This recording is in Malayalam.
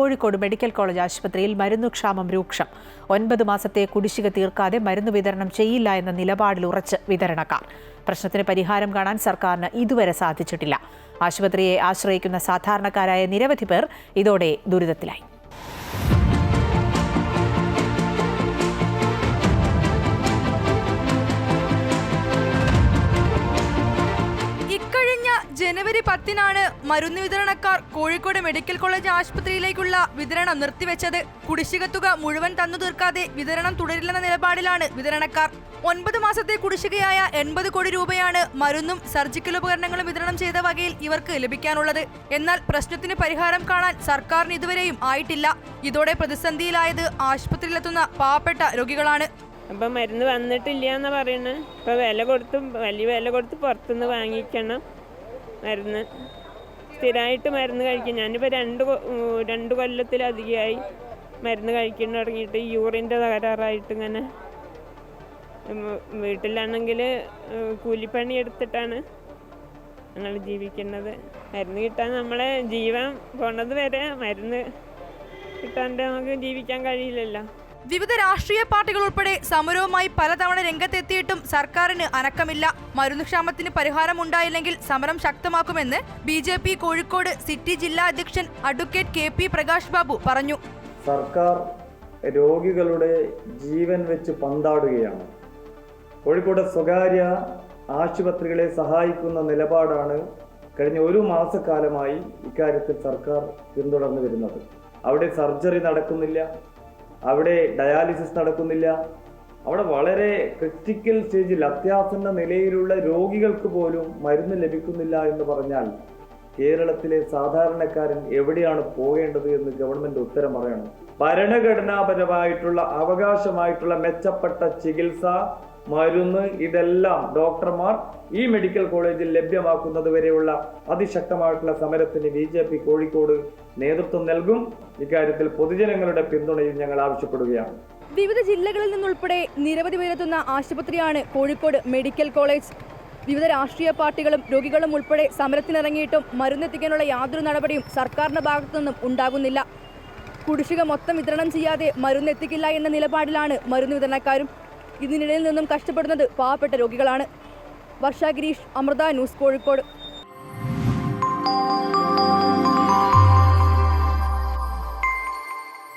കോഴിക്കോട് മെഡിക്കൽ കോളേജ് ആശുപത്രിയിൽ മരുന്നുക്ഷാമം രൂക്ഷം. ഒൻപത് മാസത്തെ കുടിശ്ശിക തീർക്കാതെ മരുന്ന് വിതരണം ചെയ്യില്ല എന്ന നിലപാടിൽ ഉറച്ച് വിതരണക്കാർ. പ്രശ്നത്തിന് പരിഹാരം കാണാൻ സർക്കാരിന് ഇതുവരെ സാധിച്ചിട്ടില്ല. ആശുപത്രിയെ ആശ്രയിക്കുന്ന സാധാരണക്കാരായ നിരവധി പേർ ഇതോടെ ദുരിതത്തിലായി. ജനുവരി പത്തിനാണ് മരുന്ന് വിതരണക്കാർ കോഴിക്കോട് മെഡിക്കൽ കോളേജ് ആശുപത്രിയിലേക്കുള്ള വിതരണം നിർത്തിവെച്ചത്. കുടിശ്ശിക തുക മുഴുവൻ തന്നു തീർക്കാതെ വിതരണം തുടരില്ലെന്ന നിലപാടിലാണ് വിതരണക്കാർ. ഒൻപത് മാസത്തെ കുടിശ്ശികയായ എൺപത് കോടി രൂപയാണ് മരുന്നും സർജിക്കൽ ഉപകരണങ്ങളും വിതരണം ചെയ്ത വകയിൽ ഇവർക്ക് ലഭിക്കാനുള്ളത്. എന്നാൽ പ്രശ്നത്തിന് പരിഹാരം കാണാൻ സർക്കാരിന് ഇതുവരെയും ആയിട്ടില്ല. ഇതോടെ പ്രതിസന്ധിയിലായത് ആശുപത്രിയിലെത്തുന്ന പാവപ്പെട്ട രോഗികളാണ്. അപ്പം മരുന്ന് വന്നിട്ടില്ല എന്നാ പറയുന്നത് ഇപ്പം വില കൊടുത്തും വലിയ വില കൊടുത്ത് പുറത്തുനിന്ന് വാങ്ങിക്കണം. മരുന്ന്. സ്ഥിരമായിട്ട് മരുന്ന് കഴിക്കും. ഞാനിപ്പോൾ രണ്ട് രണ്ട് കൊല്ലത്തിലധികമായി മരുന്ന് കഴിക്കാൻ തുടങ്ങിയിട്ട് യൂറിന്റെ തകരാറായിട്ട് ഇങ്ങനെ വീട്ടിലാണെങ്കിൽ കൂലിപ്പണി എടുത്തിട്ടാണ് ഞങ്ങൾ ജീവിക്കുന്നത്. മരുന്ന് കിട്ടാൻ നമ്മളെ ജീവൻ പോണത് വരെ മരുന്ന് കിട്ടാണ്ട് നമുക്ക് ജീവിക്കാൻ കഴിയില്ലല്ലോ. വിവിധ രാഷ്ട്രീയ പാർട്ടികൾ ഉൾപ്പെടെ സമരവുമായി പലതവണ രംഗത്തെത്തിയിട്ടും സർക്കാരിന് അനക്കമില്ല. മരുന്നുക്ഷാമത്തിന് പരിഹാരമുണ്ടായില്ലെങ്കിൽ സമരം ശക്തമാക്കുമെന്ന് B J P Kozhikode city ജില്ലാ അധ്യക്ഷൻ advocate K P Prakash Babu പറഞ്ഞു. സർക്കാർ രോഗികളുടെ ജീവൻ വെച്ച് പന്താടുകയാണ്. കോഴിക്കോട് സ്വകാര്യ ആശുപത്രികളെ സഹായിക്കുന്ന നിലപാടാണ് കഴിഞ്ഞ ഒരു മാസക്കാലമായി ഇക്കാര്യത്തിൽ സർക്കാർ പിന്തുടർന്നു വരുന്നത്. അവിടെ സർജറി നടക്കുന്നില്ല. അവിടെ ഡയാലിസിസ് നടക്കുന്നില്ല. അവിടെ വളരെ ക്രിറ്റിക്കൽ സ്റ്റേജിൽ അത്യാസന്ന നിലയിലുള്ള രോഗികൾക്ക് പോലും മരുന്ന് ലഭിക്കുന്നില്ല എന്ന് പറഞ്ഞാൽ കേരളത്തിലെ സാധാരണക്കാരൻ എവിടെയാണ് പോകേണ്ടത് എന്ന് ഗവൺമെന്റ് ഉത്തരം പറയണം. ഭരണഘടനാപരമായിട്ടുള്ള അവകാശമായിട്ടുള്ള മെച്ചപ്പെട്ട ചികിത്സ മരുന്ന് ഇതെല്ലാം ഡോക്ടർമാർ ഈ മെഡിക്കൽ കോളേജിൽ ലഭ്യമാക്കുന്നത് വരെയുള്ള അതിശക്തമായിട്ടുള്ള സമരത്തിന് ബി ജെ പി കോഴിക്കോട് നേതൃത്വം നൽകും. ഇക്കാര്യത്തിൽ പൊതുജനങ്ങളുടെ പിന്തുണയും ഞങ്ങൾ ആവശ്യപ്പെടുകയാണ്. വിവിധ ജില്ലകളിൽ നിന്നുൾപ്പെടെ നിരവധി പേരെത്തുന്ന ആശുപത്രിയാണ് കോഴിക്കോട് മെഡിക്കൽ കോളേജ്. വിവിധ രാഷ്ട്രീയ പാർട്ടികളും രോഗികളും ഉൾപ്പെടെ സമരത്തിനിറങ്ങിയിട്ടും മരുന്നെത്തിക്കാനുള്ള യാതൊരു നടപടിയും സർക്കാരിന്റെ ഭാഗത്തുനിന്നും ഉണ്ടാകുന്നില്ല. കുടിശ്ശിക മൊത്തം വിതരണം ചെയ്യാതെ മരുന്നെത്തിക്കില്ല എന്ന നിലപാടിലാണ് മരുന്ന് വിതരണക്കാരും. ഇതിനിടയിൽ നിന്നും കഷ്ടപ്പെടുന്നത് പാവപ്പെട്ട രോഗികളാണ്. വർഷ ഗിരീഷ് അമൃത ന്യൂസ് കോഴിക്കോട്.